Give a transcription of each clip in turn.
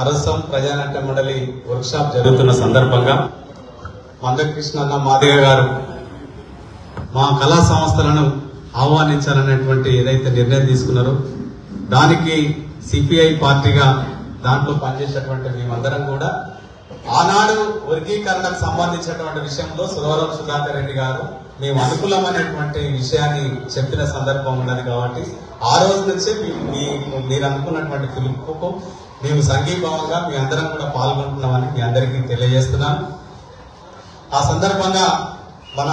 అరసం ప్రజానాట్య మండలి work shop జరుగుతున్న సందర్భంగా మందకృష్ణన్న మాదిగ గారు మా కళా సంస్థలను ఆహ్వానించాలనేటువంటి ఏదైతే నిర్ణయం తీసుకున్నారో దానికి సిపిఐ పార్టీగా దాంట్లో పనిచేసేటువంటి మేమందరం కూడా ఆనాడు వర్గీకరణకు సంబంధించినటువంటి విషయంలో సురవరం సుధాకర్ రెడ్డి గారు మేము అనుకూలమైనటువంటి విషయాన్ని చెప్పిన సందర్భం ఉన్నది కాబట్టి ఆ రోజు నుంచే మీ- మీరు అనుకున్నటువంటి పిలుపుకు మేము సంఘీభావంగా మీ అందరం కూడా పాల్గొంటున్నామని మీ అందరికీ తెలియజేస్తున్నాను. ఆ సందర్భంగా మన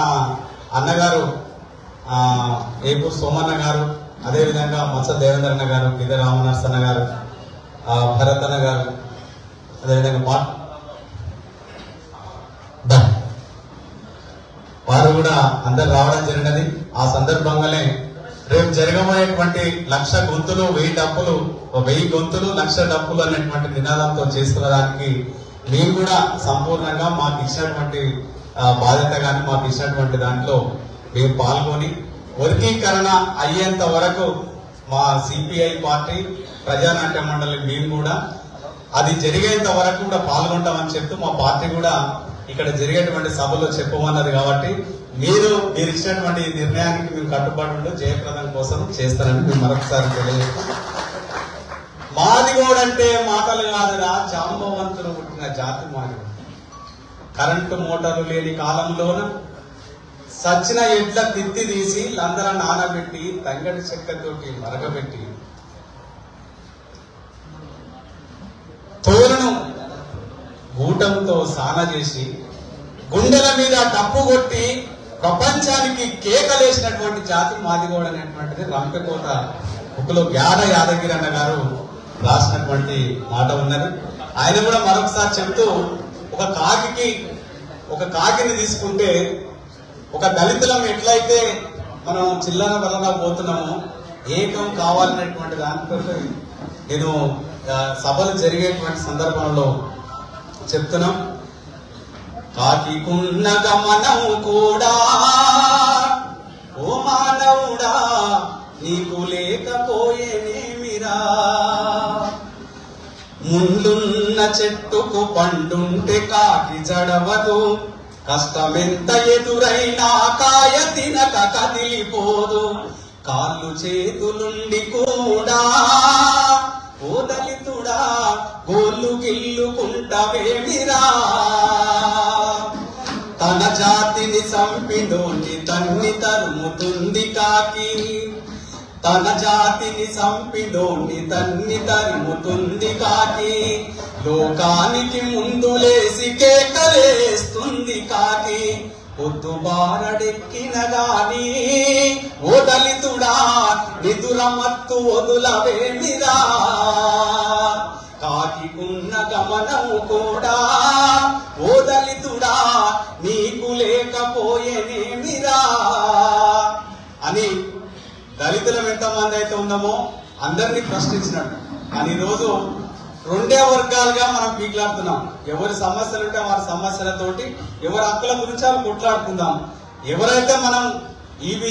అన్నగారు ఏపు సోమన్న గారు అదేవిధంగా మత్స దేవేంద్రన్న గారు గిద రామనర్సన్న గారు భరత్ అన్న గారు అదేవిధంగా మా దా. వారు కూడా అందరు రావడం జరిగినది. ఆ సందర్భంగానే రేపు జరగబోయేటువంటి లక్ష గొంతులు వెయ్యి డప్పులు వెయ్యి గొంతులు లక్ష డప్పులు అనేటువంటి నినాదంతో చేస్తున్న దానికి మేము కూడా సంపూర్ణంగా మాకు ఇచ్చినటువంటి బాధ్యత కానీ మాకు ఇచ్చినటువంటి దాంట్లో మేము పాల్గొని వర్గీకరణ అయ్యేంత వరకు మా సిపిఐ పార్టీ ప్రజానాట్య మండలి మేము కూడా అది జరిగేంత వరకు కూడా పాల్గొంటామని చెప్తూ మా పార్టీ కూడా ఇక్కడ జరిగేటువంటి సభలో చెప్పమన్నది కాబట్టి మీరు మీరు ఇచ్చినటువంటి నిర్ణయానికి మేము కట్టుబడి జయప్రదం కోసం చేస్తారని మేము మరొకసారి తెలియజేస్తాం. మాదిగోడంటే మాటలు కాదురా జాంబవంతులు పుట్టిన జాతి మాది కరెంటు మోటార్లు లేని కాలంలోన సచ్చిన ఎడ్ల తిత్తి తీసి లందర నానబెట్టి తంగడి చెక్కతోటి మరగబెట్టి తోలును గూటంతో సాన చేసి గుండెల మీద తప్పు కొట్టి ప్రపంచానికి కేకలేసినటువంటి జాతి మాదిగోడు అనేటువంటిది రంపెకోట బుక్లో గ్యాడ యాదగిరి అన్న గారు రాసినటువంటి మాట ఉన్నది. ఆయన కూడా మరొకసారి చెప్తూ ఒక కాకి ఒక కాకిని తీసుకుంటే ఒక దళితులం ఎట్లయితే మనం చిల్లర వలన పోతున్నామో ఏకం కావాలనేటువంటి దాంతో నేను సభలు జరిగేటువంటి సందర్భంలో చెప్తున్నాం. కాకికున్న గమనం కూడా ఓ మానవుడా నీకు లేకపోయేనేమిరా ముందున్న చెట్టుకు పండుంటే కాకి జడవదు కష్టమెంత ఎదురైనా కాయ తినక కదిలిపోదు. కాళ్ళు చేతులుండి కూడా ఓ దళితుడా గోళ్ళు గిల్లుకుంటవేమిరా తన జాతిని చంపినోని తన్ని తరుముతుంది కాకి. తన జాతిని చంపినోని తన్ని తరుముతుంది కాకి. లోకానికి ముందు లేసి కేకలేస్తుంది కాకి. పొద్దు బారడెక్కిన గాని ఓ దళితుడా నిదురమత్తు వదులవేమిరా మనము కూడా ఓ దళితుడా నీకు లేకపోయేనేమిరా అని దళితులం ఎంతమంది అయితే ఉన్నామో అందరినీ ప్రశ్నించినట్టు కానీ ఈరోజు రెండే వర్గాలుగా మనం పీకులాడుతున్నాం. ఎవరి సమస్యలు ఉంటే వారి సమస్యలతోటి ఎవరి హక్కుల గురించి వాళ్ళు కొట్లాడుకుందాం. ఎవరైతే మనం ఇవి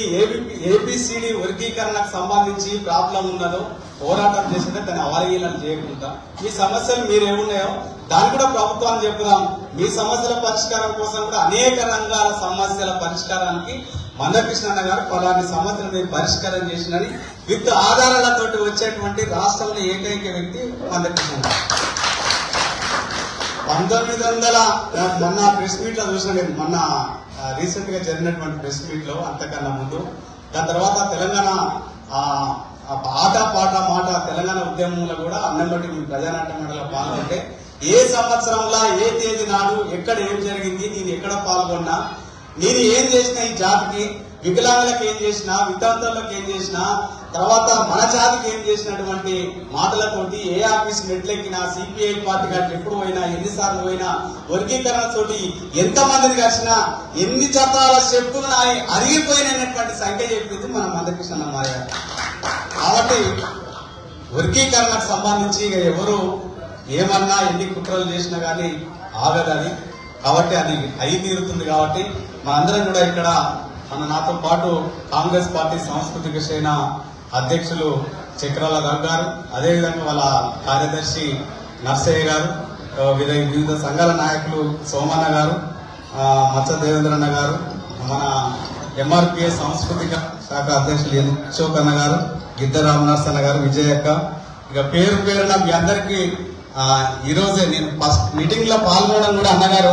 ఏబిసిడి వర్గీకరణకు సంబంధించి ప్రాబ్లం ఉన్నదో పోరాటం చేసిందో దాన్ని అవలీలన చేయకుండా మీ సమస్యలు మీరు ఏమున్నాయో దాన్ని కూడా ప్రభుత్వాన్ని చెప్పుదాం. మీ సమస్యల పరిష్కారం కోసం కూడా అనేక రంగాల సమస్యల పరిష్కారానికి మందకృష్ణ గారు పలాని సమస్యలు మీరు పరిష్కారం చేసినని విత్ ఆధారాలతో వచ్చేటువంటి రాష్ట్రంలో ఏకైక వ్యక్తి మందకృష్ణ పంతొమ్మిది వందల మొన్న ప్రెస్ మీట్లో చూసిన మొన్న రీసెంట్గా జరిగినటువంటి ప్రెస్ మీట్లో అంతకన్నా ముందు దాని తర్వాత తెలంగాణ ఆట పాట మాట తెలంగాణ ఉద్యమంలో కూడా అన్నంబట్టి మీ ప్రజానాట్య మండలిలో పాల్గొంటే ఏ సంవత్సరంలో ఏ తేదీ నాడు ఎక్కడ ఏం జరిగింది నేను ఎక్కడ పాల్గొన్నా నేను ఏం చేసిన ఈ జాతికి వికలాంగులకు ఏం చేసిన వితంతులకు ఏం చేసిన తర్వాత మన జాతికి ఏం చేసినటువంటి మాటలతోటి ఏ ఆఫీస్ మెట్లెక్కినా సిపిఐ పార్టీ కానీ ఎప్పుడు పోయినా ఎన్నిసార్లు పోయినా వర్గీకరణ తోటి ఎంత మందిని కలిసినా ఎన్ని చట్టాల చెప్పులు అరిగిపోయినటువంటి సంఖ్య చెప్పింది మన మందకృష్ణ మాయ కాబట్టి వర్గీకరణకు సంబంధించి ఇక ఎవరు ఏమన్నా ఎన్ని కుట్రలు చేసినా కానీ ఆగదని కాబట్టి అది అయి తీరుతుంది కాబట్టి మనందరం కూడా ఇక్కడ మన నాతో పాటు కాంగ్రెస్ పార్టీ సాంస్కృతిక సేన అధ్యక్షులు చక్రాల గారు గారు అదేవిధంగా వాళ్ళ కార్యదర్శి నర్సయ్య గారు వివిధ సంఘాల నాయకులు సోమన్న గారు మత్స దేవేంద్రన్న గారు మన ఎంఆర్పిఎస్ సాంస్కృతిక శాఖ అధ్యక్షులు ఎన్ అశోక్ అన్న గారు గిద్ద రామనర్స్ అన్న గారు విజయక్క ఇక పేరు పేరున మీ అందరికీ ఈరోజే నేను ఫస్ట్ మీటింగ్లో పాల్గొనడం కూడా అన్నగారు.